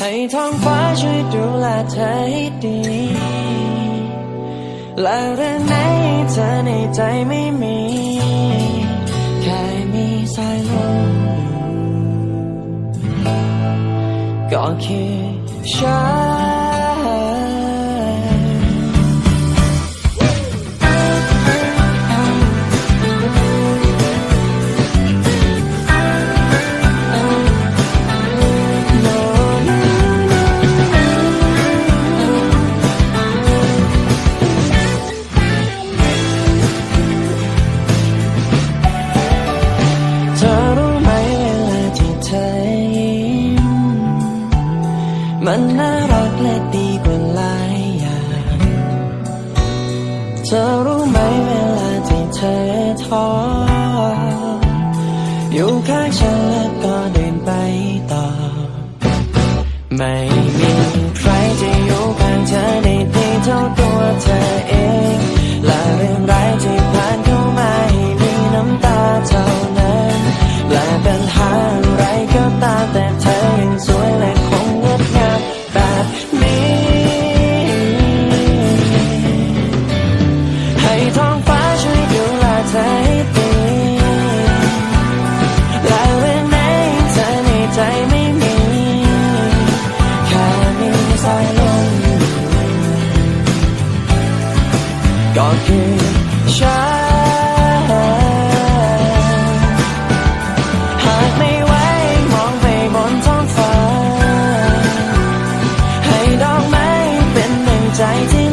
ให้ท้องฟ้าช่วยดูแลเธอให้ดีและเรื่องไหนเธอในใจไม่มี แค่มีสายลมอยู่ก็คือฉัน มันน่ารักและดีกว่าหลายอย่าง เธอรู้ไหมเวลาที่เธอท้อ อยู่ข้างฉันแล้วก็เดินไปต่อ ไม่มีใครจะอยู่ข้างเธอได้ดีเท่าตัวเธอเอง และเรื่องร้ายที่ผ่านเข้ามาให้มีน้ำตาเท่านั้น และปัญหา ใจที่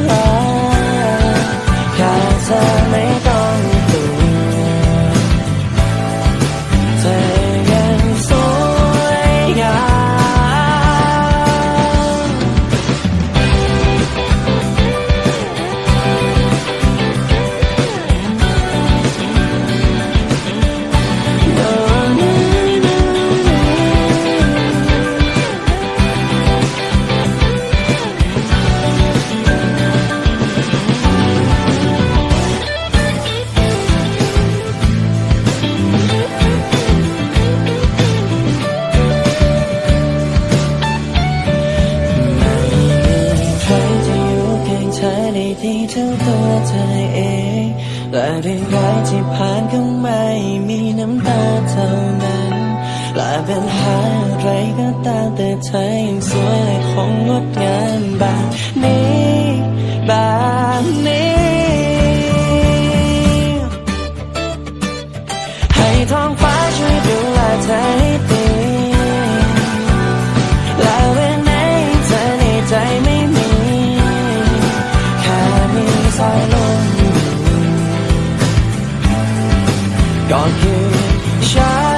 เธอได้ดีเท่าตัวเธอเอง และเรื่องรายที่ผ่านเข้ามามีน้ำตาเท่านั้นและเป็นหาอะไรก็ตามแต่เธอยังสวยคงงดงามแบบนี้แบบนี้ ก็คือฉัน